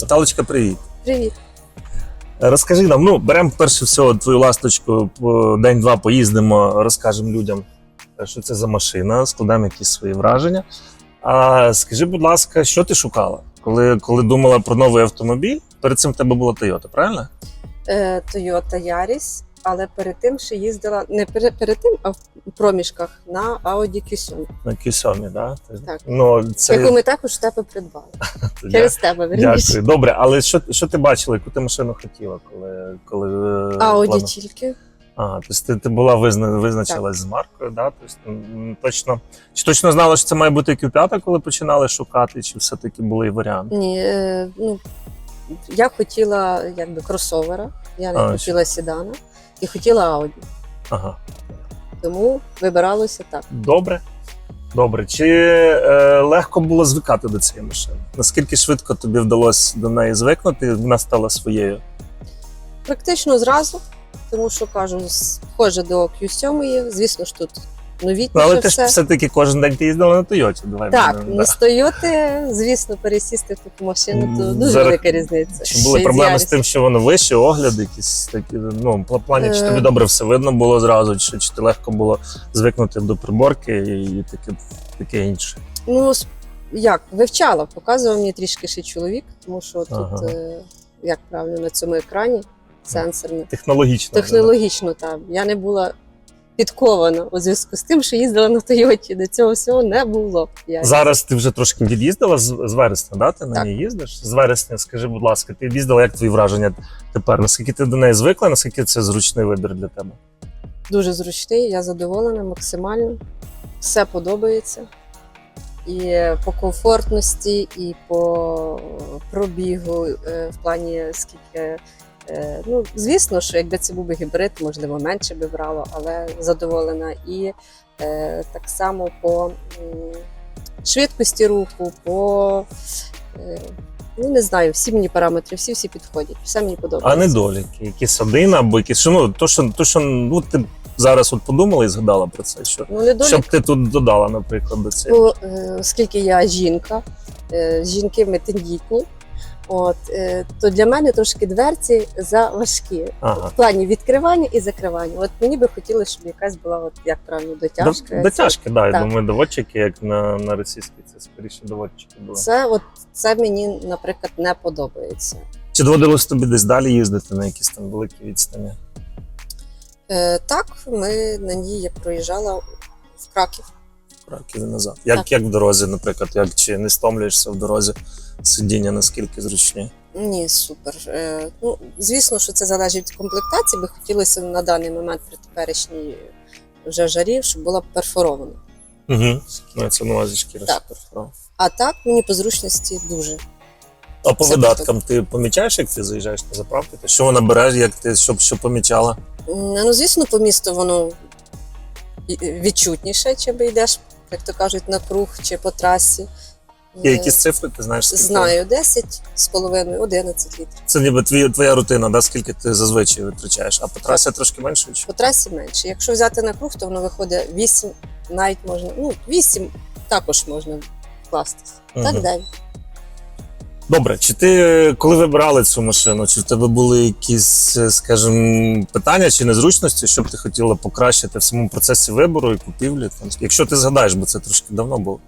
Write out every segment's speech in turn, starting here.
Наталочка, привіт. Привіт. Розкажи нам, ну, беремо перше всього твою ласточку, день-два поїздимо, розкажемо людям, що це за машина, складемо якісь свої враження. А скажи, будь ласка, що ти шукала, коли, коли думала про новий автомобіль? Перед цим в тебе була Toyota, правильно? Е, Toyota Yaris, але перед тим ще їздила не перед, перед тим, а в проміжках на Audi Q7, На Q7, да? Так. Ну, це... яку ми також тебе придбали. Через тебе, верніше. Дякую. Добре, але що, що ти бачила, яку ти машину хотіла, коли. коли е, Audi плану- тільки. Ага, тобто ти, ти була визна, визначилась з маркою, да? Тобто, точно, чи точно знала, що це має бути Q5, коли починали шукати, чи все-таки були і варіанти? Ні, е, ну, я хотіла якби кросовера, я не А, хотіла седана і хотіла Ауді. Ага. Тому вибиралося так. Добре. Добре. Чи е, легко було звикати до цієї машини? Наскільки швидко тобі вдалося до неї звикнути, вона стала своєю? Практично зразу, тому що кажу, схоже до Q7, звісно ж тут новітніше але ти ж все. все-таки кожен день ти їздила на Тойоті. Давай Так, будемо, не з Тойоти, звісно, пересісти в таку машину, то М, дуже зараз- велика різниця. Чи були Ще й проблеми з тим, що воно вище, огляд якісь такі, ну, в плані, чи Е. тобі добре все видно було зразу, чи, чи ти легко було звикнути до приборки і таке, таке інше. Ну, с- як, вивчала, показував мені трішки ще чоловік, тому що тут, Ага. е, як правильно, на цьому екрані сенсорне. Технологічно. Технологічно там. Я не була підкована у зв'язку з тим, що їздила на Тойоті. До цього всього не було. Я Зараз ти вже трошки від'їздила з, з вересня, да? Ти на Так. ній їздиш? З вересня, скажи, будь ласка, ти їздила, як твої враження тепер? Наскільки ти до неї звикла, наскільки це зручний вибір для тебе? дуже зручний, я задоволена максимально. Все подобається. І по комфортності, і по пробігу, е, в плані скільки. Е, Ну, звісно, що якби це був би гібрид, можливо, менше би брало, але задоволена. І е, так само по швидкості руху, по е, ну не знаю, всі мені параметри, всі всі підходять. Все мені подобається. А недоліки, якісь один або якісь, ну, то, що, то, що ну, ти зараз от подумала і згадала про це, що, Ну, недолік що б ти тут додала, наприклад, до цього? Бо е, оскільки я жінка, е, жінки ми тендітні, от, е, то для мене трошки дверці заважкі. Ага. В плані відкривання і закривання. От мені би хотілося, щоб якась була, от, як правильно, дотяжка. До- Дотяжки, да, я думаю, доводчики, як на, на російській, це скоріше доводчики були. Це, от, це мені, наприклад, не подобається. Чи доводилось тобі десь далі їздити на якісь там великі відстані? Е, так, ми на ній я проїжджала в Краків. Років назад. Як, Так. як в дорозі, наприклад, як чи не стомлюєшся в дорозі сидіння, наскільки зручні? Ні, супер. Е, ну, звісно, що це залежить від комплектації, би хотілося на даний момент при теперішній вже жарі, щоб була перфорована. Угу. Ну, це на увазі шкіра Так. А так мені по зручності дуже. А по Все видаткам ти помічаєш, як ти заїжджаєш на заправки? Що вона бере, як ти щоб що помічала? Ну, звісно, по місту воно відчутніше, чим йдеш, як то кажуть, на круг чи по трасі. Є Е, якісь цифри, ти знаєш? скільки? Знаю, 10 з половиною, 11 літрів. Це ніби твій, твоя рутина, да? скільки ти зазвичай витрачаєш, а по трасі трошки менше? Чи? По трасі менше. Якщо взяти на круг, то воно виходить 8, навіть можна, ну, 8 також можна вкластися. Так далі. Добре, чи ти коли вибирали цю машину, чи в тебе були якісь, скажімо, питання чи незручності, що б ти хотіла покращити в самому процесі вибору і купівлі? Там, якщо ти згадаєш, бо це трошки давно було.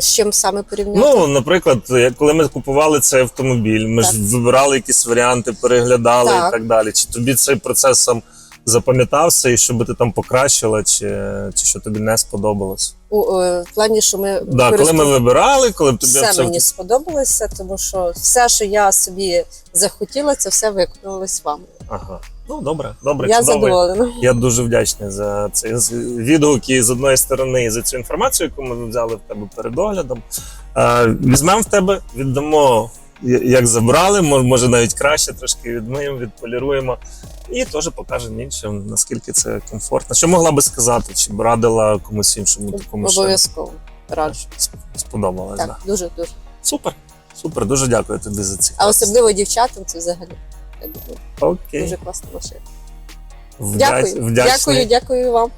З чим саме порівняти? Ну, наприклад, коли ми купували цей автомобіль, ми ж вибирали якісь варіанти, переглядали Так. і так далі. Чи тобі цей процес сам запам'ятався, і що би ти там покращила, чи, чи що тобі не сподобалось? У, е, в плані, що ми Да, коли ми вибирали, коли б тобі все це- мені сподобалося, тому що все, що я собі захотіла, це все виконалось вам. Ага. Ну, добре, добре, я чудово. задоволена. Я дуже вдячний за цей відгук і з одної сторони, і за цю інформацію, яку ми взяли в тебе перед оглядом. Е, Візьмемо в тебе, віддамо, як забрали, може навіть краще, трошки відмиємо, відполіруємо. І теж покажемо іншим, наскільки це комфортно. Що могла би сказати, чи б радила комусь іншому таку машину? Обов'язково раджу. Сп- Сподобалось, Так, да. дуже дуже. Супер. Супер, дуже дякую тобі за ці. А особливо дівчатам це взагалі. Я думаю, Окей. дуже класна машина. Вдя- Дякую. Вдячний. Дякую, дякую вам.